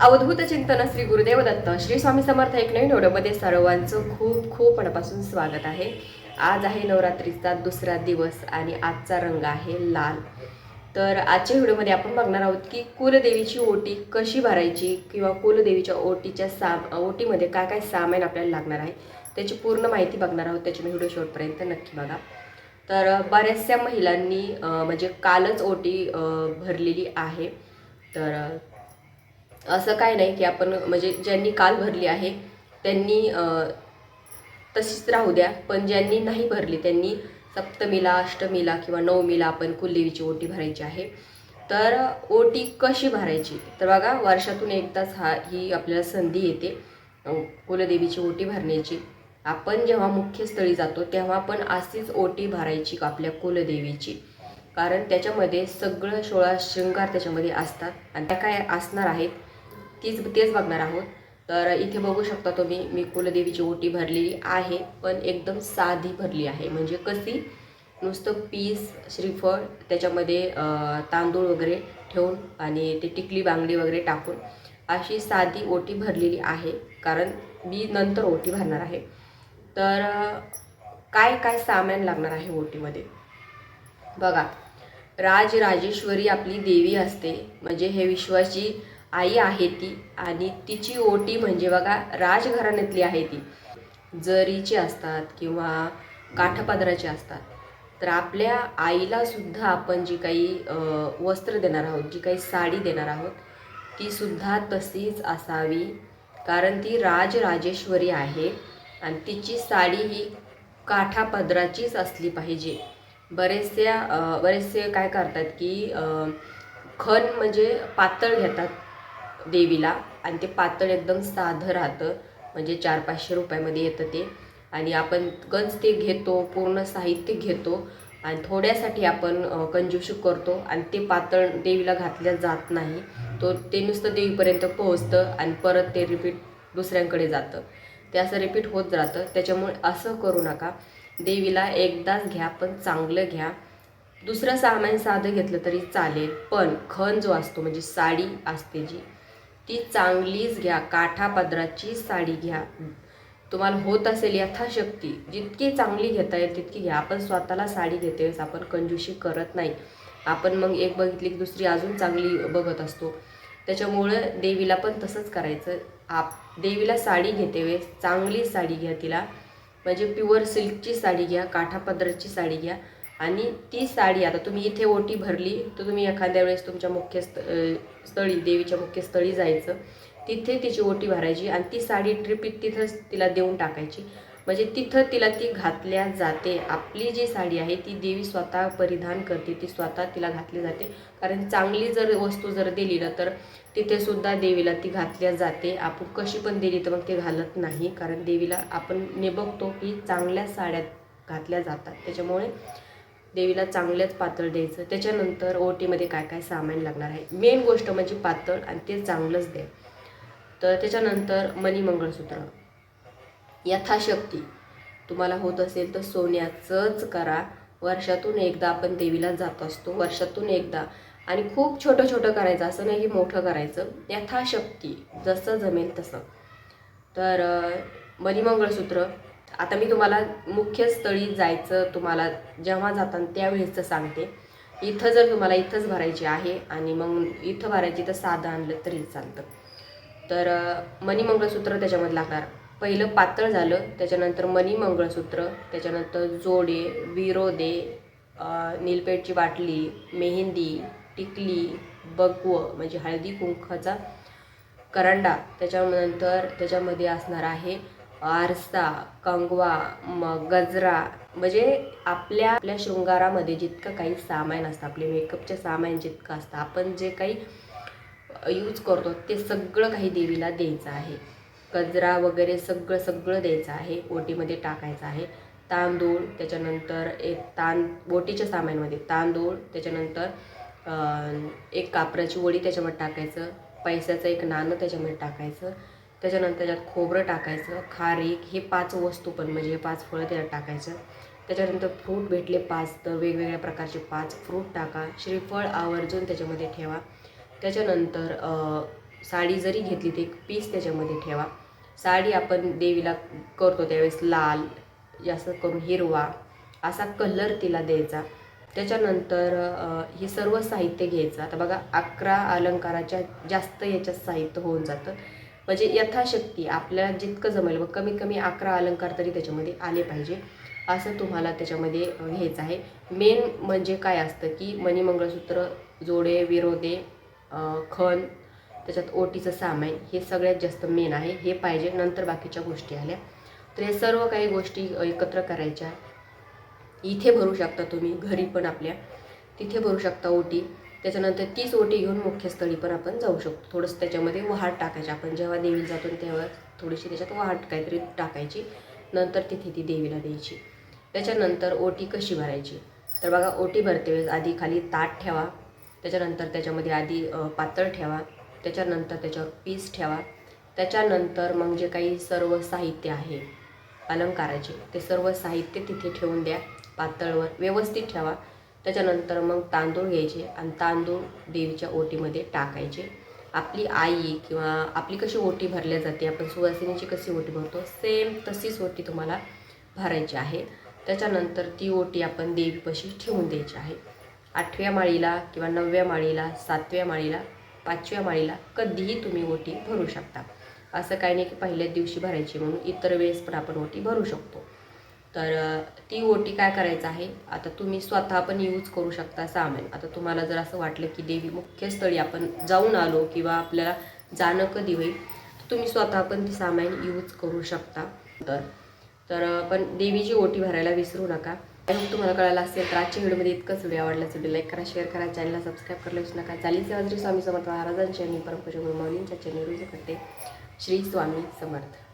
अवधूत चिंतन श्री गुरुदेव दत्त. श्री स्वामी समर्थ एक नवीन व्हिडिओमध्ये सर्वांचं खूप खूप मनापासून स्वागत आहे. आज आहे नवरात्रीचा दुसरा दिवस आणि आजचा रंग आहे लाल. तर आजच्या व्हिडिओमध्ये आपण बघणार आहोत की कुलदेवीची ओटी कशी भरायची किंवा कुलदेवीच्या ओटीच्या साम ओटीमध्ये काय काय सामान आपल्याला लागणार आहे त्याची पूर्ण माहिती बघणार आहोत. त्याची व्हिडिओ शेवटपर्यंत नक्की बघा. तर बऱ्याचशा महिलांनी म्हणजे कालच ओटी भरलेली आहे. तर असं काय नाही की आपण म्हणजे ज्यांनी काल भरली आहे त्यांनी तशीच राहू द्या. पण ज्यांनी नाही भरली त्यांनी सप्तमीला अष्टमीला किंवा नवमीला आपण कुलदेवीची ओटी भरायची आहे. तर ओटी कशी भरायची? तर बघा वर्षातून एकदाच हा ही आपल्याला संधी येते कुलदेवीची ओटी भरण्याची. आपण जेव्हा मुख्य स्थळी जातो तेव्हा पण अशीच ओटी भरायची आपल्या कुलदेवीची. कारण त्याच्यामध्ये सगळं सोळा शृंगार त्याच्यामध्ये असतात. आणि त्या काय असणार आहेत? तीच तेच बघणार आहोत. तर इथे बघू शकता तुम्ही मी कुलदेवीची ओटी भरलेली आहे पण एकदम साधी भरली आहे. म्हणजे कशी? नुसतं पीस श्रीफळ त्याच्यामध्ये तांदूळ वगैरे ठेवून आणि ते टिकली बांगडी वगैरे टाकून अशी साधी ओटी भरलेली आहे. कारण मी नंतर ओटी भरणार आहे. तर काय काय सामान लागणार आहे ओटीमध्ये? बघा राजराजेश्वरी आपली देवी असते. म्हणजे हे विश्वाची आई आहे ती आणि तिची ओटी म्हणजे बघा राजघराण्यातली आहे ती. जरीची असतात किंवा काठपदराची असतात तर आपल्या आईला सुद्धा आपण जी काही वस्त्र देणार आहोत जी काही साडी देणार आहोत ती सुद्धा तशीच असावी. कारण ती राजराजेश्वरी आहे आणि तिची साडी ही काठापदराचीच असली पाहिजे. बरेचसे बरेचसे काय करतात की खण म्हणजे पातळ घेतात. देवीला. आणि ते पातळ एकदम साधं राहतं. म्हणजे चार पाचशे रुपयामध्ये येतं ते. आणि आपण गंज ते घेतो पूर्ण साहित्य घेतो. आणि थोड्यासाठी आपण अं, करतो. आणि ते पातळ देवीला घातल्या जात नाही. तो ते नुसतं देवीपर्यंत पोहोचतं आणि परत ते रिपीट दुसऱ्यांकडे जातं. ते असं रिपीट होत राहतं. त्याच्यामुळे असं करू नका. देवीला एकदाच घ्या पण चांगलं घ्या. दुसरं सामान साधं घेतलं तरी चालेल. पण खण जो असतो म्हणजे साडी असते जी ती चांगलीच घ्या काठापदराची साडी घ्या. तुम्हाला होत असेल यथाशक्ती. जितकी चांगली घेता येईल तितकी घ्या. आपण स्वतःला साडी घेते वेळेस आपण कंजूशी करत नाही. आपण मग एक बघितली की दुसरी अजून चांगली बघत असतो. त्याच्यामुळं देवीला पण तसंच करायचं. आप देवीला साडी घेते वेळेस चांगली साडी घ्या तिला. म्हणजे प्युअर सिल्कची साडी घ्या काठापदराची साडी घ्या. आणि ती साडी आता तुम्ही इथे ओटी भरली तर तुम्ही एखाद्या वेळेस तुमच्या मुख्य स्त स्थळी देवीच्या मुख्य स्थळी जायचं तिथे तिची ओटी भरायची आणि ती साडी ट्रिपीत तिथंच तिला देऊन टाकायची. म्हणजे तिथं तिला ती घातल्या जाते. आपली जी साडी आहे ती देवी स्वतः परिधान करते ती स्वतः तिला घातली जाते. कारण चांगली जर वस्तू जर दिली ना तर तिथेसुद्धा देवीला ती घातल्या जाते. आपण कशी पण दिली तर मग ते घालत नाही. कारण देवीला आपण ने बघतो की चांगल्या साड्या घातल्या जातात. त्याच्यामुळे देवीला चांगलंच पातळ द्यायचं. त्याच्यानंतर ओटीमध्ये काय काय सामान लागणार आहे? मेन गोष्ट म्हणजे पातळ आणि ते चांगलंच द्या. तर त्याच्यानंतर मनी मंगळसूत्र. यथाशक्ती. तुम्हाला होत असेल तर सोन्याचंच करा. वर्षातून एकदा आपण देवीला जात असतो. वर्षातून एकदा. आणि खूप छोटं छोटं करायचं असं नाही की मोठं करायचं. यथाशक्ती. जसं जमेल तसं. तर अं, मणिमंगळसूत्र आता मी तुम्हाला मुख्य स्थळी जायचं तुम्हाला जेव्हा जाताना त्यावेळेसचं सांगते. इथं जर तुम्हाला इथंच भरायची आहे आणि मग इथं भरायची तर साधं आणलं तरी चालतं. तर अं, मणिमंगळसूत्र त्याच्यामध्ये लागणार. पहिलं पातळ झालं त्याच्यानंतर मणी मंगळसूत्र त्याच्यानंतर जोडे विरोदे नीलपेठची बाटली मेहंदी टिकली बगव म्हणजे हळदी कुंखाचा करंडा त्याच्यानंतर त्याच्यामध्ये असणार आहे आरसा कंगवा मग गजरा म्हणजे आपल्या आपल्या शृंगारामध्ये जितकं काही सामान असतं आपले मेकअपचे सामान जितकं असतं आपण जे काही यूज करतो ते सगळं काही देवीला द्यायचं आहे. गजरा वगैरे सगळं सगळं द्यायचं आहे ओटीमध्ये टाकायचं आहे. तांदूळ त्याच्यानंतर एक तां बोटीच्या सामानमध्ये तांदूळ त्याच्यानंतर एक कापराची वडी त्याच्यामध्ये टाकायचं पैशाचं एक नाणं त्याच्यामध्ये टाकायचं त्याच्यानंतर त्याच्यात खोबरं टाकायचं खारीक हे पाच वस्तू पण म्हणजे हे पाच फळं त्याच्यात टाकायचं. त्याच्यानंतर फ्रूट भेटले पाच तर वेगवेगळ्या प्रकारचे पाच फ्रूट टाका. श्रीफळ आवर्जून त्याच्यामध्ये ठेवा. त्याच्यानंतर साडी जरी घेतली तर एक पीस त्याच्यामध्ये ठेवा. साडी आपण देवीला करतो त्यावेळेस लाल जास्त करून हिरवा असा कलर तिला द्यायचा. त्याच्यानंतर हे सर्व साहित्य घ्यायचं. आता बघा अकरा अलंकाराच्या जास्त याच्यात साहित्य होऊन जातं. म्हणजे यथाशक्ती आपल्याला जितकं जमेल व कमीत कमी अकरा अलंकार तरी त्याच्यामध्ये आले पाहिजे. असं तुम्हाला त्याच्यामध्ये हेच घ्यायचं आहे. मेन म्हणजे काय असतं की मणिमंगळसूत्र जोडे विरोधे खण त्याच्यात ओटीचं सामान हे सगळ्यात जास्त मेन आहे. हे पाहिजे. नंतर बाकीच्या गोष्टी आल्या. तर हे सर्व काही गोष्टी एकत्र करायच्या. इथे भरू शकता तुम्ही. घरी पण आपल्या. तिथे भरू शकता ओटी. त्याच्यानंतर तीच ओटी घेऊन मुख्यस्थळी पण आपण जाऊ शकतो. थोडंसं त्याच्यामध्ये वहाट टाकायची. आपण जेव्हा देवीला जातो तेव्हा थोडीशी त्याच्यात वहाट काहीतरी टाकायची. नंतर तिथे ती देवीला द्यायची. त्याच्यानंतर ओटी कशी भरायची? तर बघा ओटी भरते वेळेस आधी खाली ताट ठेवा. त्याच्यानंतर त्याच्यामध्ये आधी पातळ ठेवा. त्याच्यानंतर त्याच्यावर पीस ठेवा. त्याच्यानंतर मग जे काही सर्व साहित्य आहे अलंकाराचे ते सर्व साहित्य तिथे ठेवून द्या. पातळवर व्यवस्थित ठेवा. त्याच्यानंतर मग तांदूळ घ्यायचे आणि तांदूळ देवीच्या ओटीमध्ये टाकायचे. आपली आई किंवा आपली कशी ओटी भरल्या जाते आपण सुवासिनीची कशी ओटी भरतो सेम तशीच ओटी तुम्हाला भरायची आहे. त्याच्यानंतर ती ओटी आपण देवीपाशी ठेवून द्यायची आहे. आठव्या माळीला किंवा नवव्या माळीला सातव्या माळीला पाचव्या माळीला कधीही तुम्ही ओटी भरू शकता. असं काही नाही की पहिल्याच दिवशी भरायची म्हणून इतर वेळेस पण आपण ओटी भरू शकतो. तर ती ओटी काय करायचं आहे? आता तुम्ही स्वतः पण यूज करू शकता सामान. आता तुम्हाला जर असं वाटलं की देवी मुख्य स्थळी आपण जाऊन आलो किंवा आपल्याला जाणं कधी होईल तर तुम्ही स्वतः पण ती सामान यूज करू शकता. तर तर पण देवीची ओटी भरायला विसरू नका. आणि तुम्हाला कळालं असेल तर आजच्या व्हिडिओमध्ये इतकंच. व्हिडिओ आवडला असेल लाईक करा शेअर करा चॅनलला सबस्क्राईब करायला विसरू नका. चालीस स्वामी समर्थ महाराजांची आणि परमपूज्य गुरु चॅनल रुजू करते श्री स्वामी समर्थ.